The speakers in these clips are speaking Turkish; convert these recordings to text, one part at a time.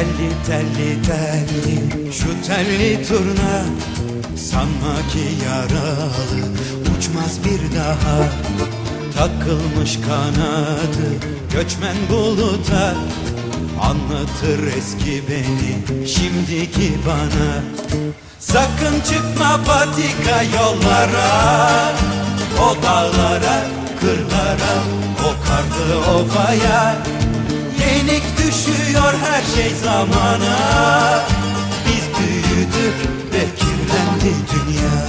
Telli telli şu telli turna Sanma ki yaralı. Uçmaz bir daha Takılmış kanadı. Göçmen buluta Anlatır eski beni şimdiki bana. Sakın çıkma patika yollara O dağlara, kırlara, o karlı ovaya Yenik düşüyor her şey zamana. Biz büyüdük ve kirlendi dünya.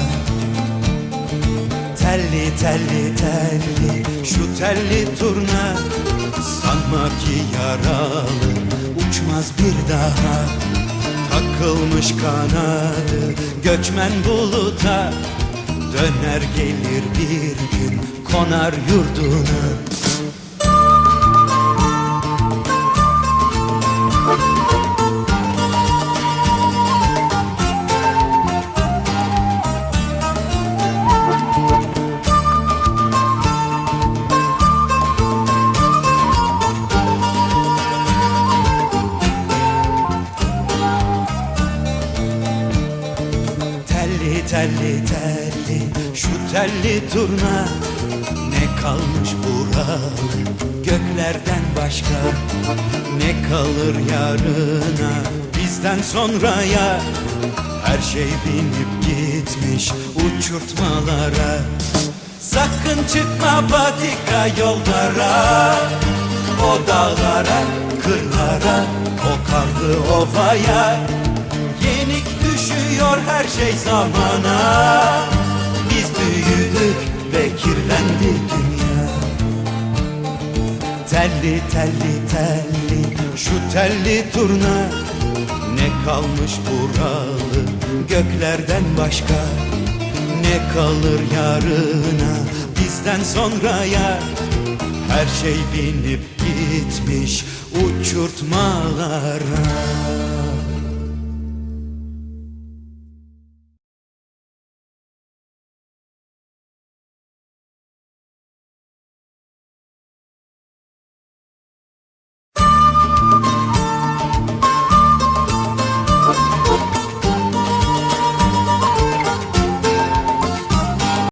Telli telli telli şu telli turna. Sanma ki yaralı uçmaz bir daha. Takılmış kanadı göçmen buluta. Döner gelir bir gün konar yurduna Telli telli şu telli turna Ne kalmış buralı göklerden başka Ne kalır yarına? Bizden sonraya Her şey binip gitmiş uçurtmalara. Sakın çıkma patika yollara O dağlara, kırlara, o karlı ovaya düşüyor her şey zamana. Biz büyüdük ve kirlendi dünya. Telli telli telli şu telli turna. Ne kalmış buralı göklerden başka? Ne kalır yarına bizden sonraya Her şey binip gitmiş uçurtmalara